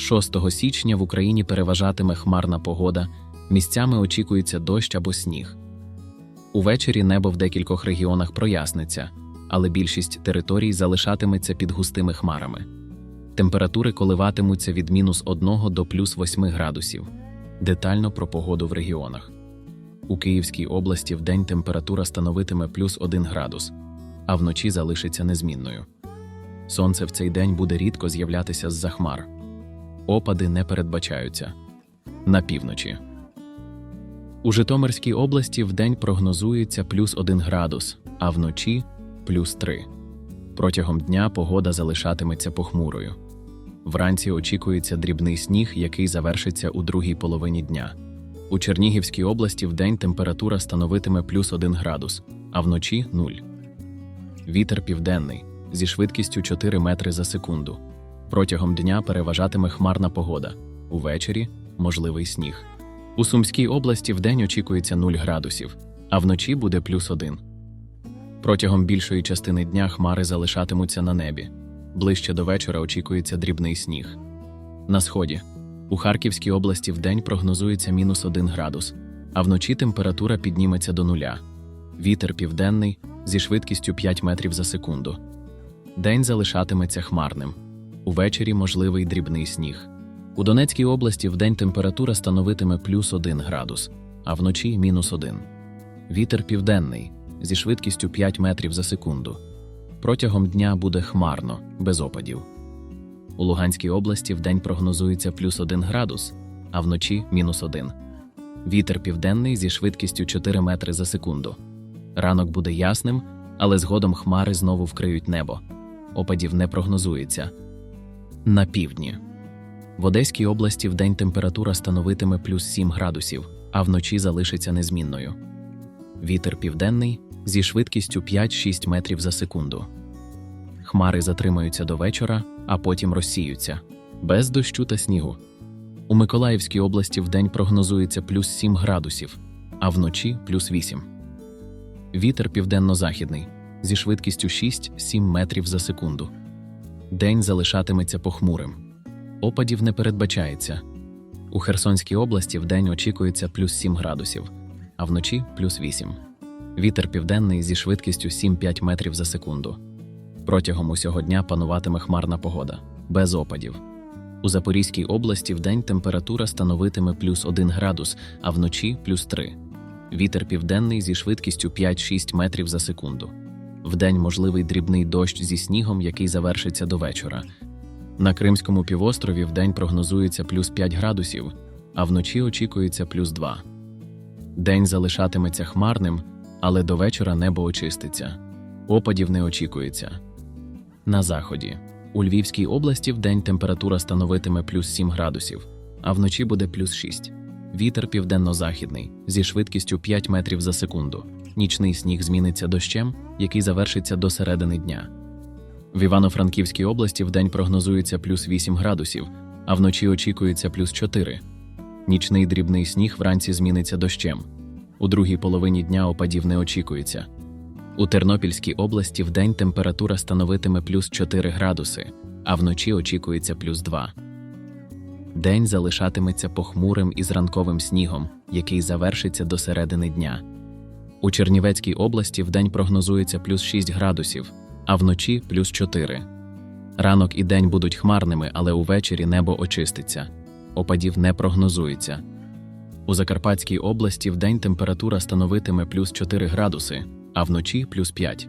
6 січня в Україні переважатиме хмарна погода, місцями очікується дощ або сніг. Увечері небо в декількох регіонах проясниться, але більшість територій залишатиметься під густими хмарами. Температури коливатимуться від мінус 1 до плюс 8 градусів. Детально про погоду в регіонах. У Київській області вдень температура становитиме плюс 1 градус, а вночі залишиться незмінною. Сонце в цей день буде рідко з'являтися з-за хмар. Опади не передбачаються. На півночі. У Житомирській області вдень прогнозується плюс 1 градус, а вночі плюс 3. Протягом дня погода залишатиметься похмурою. Вранці очікується дрібний сніг, який завершиться у другій половині дня. У Чернігівській області вдень температура становитиме плюс 1 градус, а вночі 0. Вітер південний зі швидкістю 4 метри за секунду. Протягом дня переважатиме хмарна погода. Увечері можливий сніг. У Сумській області вдень очікується 0 градусів, а вночі буде плюс 1. Протягом більшої частини дня хмари залишатимуться на небі. Ближче до вечора очікується дрібний сніг. На сході. У Харківській області вдень прогнозується мінус 1 градус, а вночі температура підніметься до нуля. Вітер південний зі швидкістю 5 метрів за секунду. День залишатиметься хмарним. Увечері можливий дрібний сніг. У Донецькій області вдень температура становитиме плюс 1 градус, а вночі мінус 1. Вітер південний зі швидкістю 5 метрів за секунду. Протягом дня буде хмарно, без опадів. У Луганській області вдень прогнозується плюс 1 градус, а вночі мінус 1. Вітер південний зі швидкістю 4 метри за секунду. Ранок буде ясним, але згодом хмари знову вкриють небо. Опадів не прогнозується. На півдні. В Одеській області вдень температура становитиме плюс 7 градусів, а вночі залишиться незмінною. Вітер південний зі швидкістю 5-6 метрів за секунду. Хмари затримаються до вечора, а потім розсіються без дощу та снігу. У Миколаївській області вдень прогнозується плюс 7 градусів, а вночі плюс 8. Вітер південно-західний зі швидкістю 6-7 метрів за секунду. День залишатиметься похмурим. Опадів не передбачається. У Херсонській області вдень очікується плюс 7 градусів, а вночі плюс 8. Вітер південний зі швидкістю 7-5 метрів за секунду. Протягом усього дня пануватиме хмарна погода, без опадів. У Запорізькій області вдень температура становитиме плюс 1 градус, а вночі плюс 3. Вітер південний зі швидкістю 5-6 метрів за секунду. Вдень можливий дрібний дощ зі снігом, який завершиться до вечора. На Кримському півострові вдень прогнозується плюс 5 градусів, а вночі очікується плюс 2. День залишатиметься хмарним, але до вечора небо очиститься. Опадів не очікується. На заході. У Львівській області вдень температура становитиме плюс 7 градусів, а вночі буде плюс 6. Вітер південно-західний зі швидкістю 5 метрів за секунду. Нічний сніг зміниться дощем, який завершиться до середини дня. В Івано-Франківській області вдень прогнозується плюс 8 градусів, а вночі очікується плюс 4. Нічний дрібний сніг вранці зміниться дощем. У другій половині дня опадів не очікується. У Тернопільській області вдень температура становитиме плюс 4 градуси, а вночі очікується плюс 2. День залишатиметься похмурим із ранковим снігом, який завершиться до середини дня. У Чернівецькій області вдень прогнозується плюс 6 градусів, а вночі плюс 4. Ранок і день будуть хмарними, але увечері небо очиститься. Опадів не прогнозується. У Закарпатській області вдень температура становитиме плюс 4 градуси, а вночі плюс 5.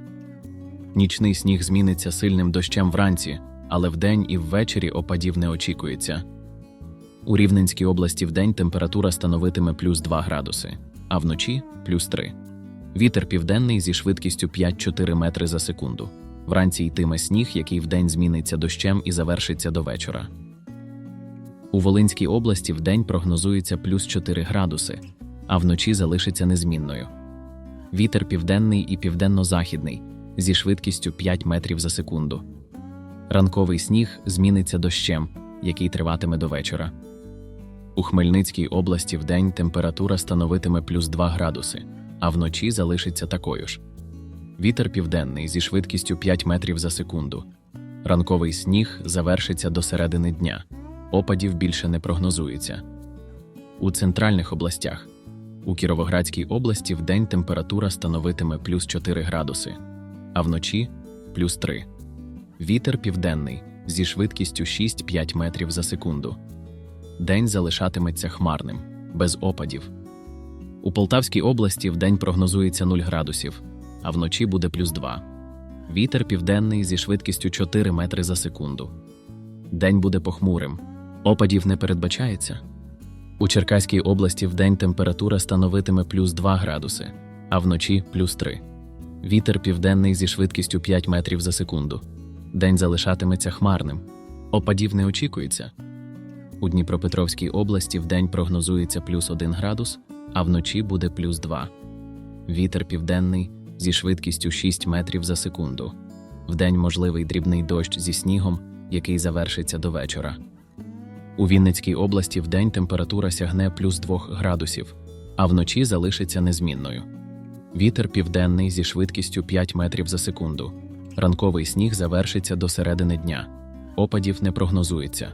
Нічний сніг зміниться сильним дощем вранці, але вдень і ввечері опадів не очікується. У Рівненській області вдень температура становитиме плюс 2 градуси, а вночі плюс 3. Вітер південний зі швидкістю 5-4 метри за секунду. Вранці йтиме сніг, який вдень зміниться дощем і завершиться до вечора. У Волинській області вдень прогнозується плюс 4 градуси, а вночі залишиться незмінною. Вітер південний і південно-західний зі швидкістю 5 метрів за секунду. Ранковий сніг зміниться дощем, який триватиме до вечора. У Хмельницькій області вдень температура становитиме плюс 2 градуси, а вночі залишиться такою ж. Вітер південний зі швидкістю 5 метрів за секунду. Ранковий сніг завершиться до середини дня. Опадів більше не прогнозується. У центральних областях. У Кіровоградській області вдень температура становитиме плюс 4 градуси, а вночі плюс 3. Вітер південний зі швидкістю 6-5 метрів за секунду. День залишатиметься хмарним, без опадів. У Полтавській області вдень прогнозується 0 градусів, а вночі буде плюс 2. Вітер південний зі швидкістю 4 метри за секунду. День буде похмурим. Опадів не передбачається. У Черкаській області вдень температура становитиме плюс 2 градуси, а вночі плюс 3. Вітер південний зі швидкістю 5 метрів за секунду. День залишатиметься хмарним. Опадів не очікується. У Дніпропетровській області вдень прогнозується плюс 1 градус, а вночі буде плюс 2. Вітер південний зі швидкістю 6 метрів за секунду. Вдень можливий дрібний дощ зі снігом, який завершиться до вечора. У Вінницькій області вдень температура сягне плюс 2 градусів, а вночі залишиться незмінною. Вітер південний зі швидкістю 5 метрів за секунду. Ранковий сніг завершиться до середини дня. Опадів не прогнозується.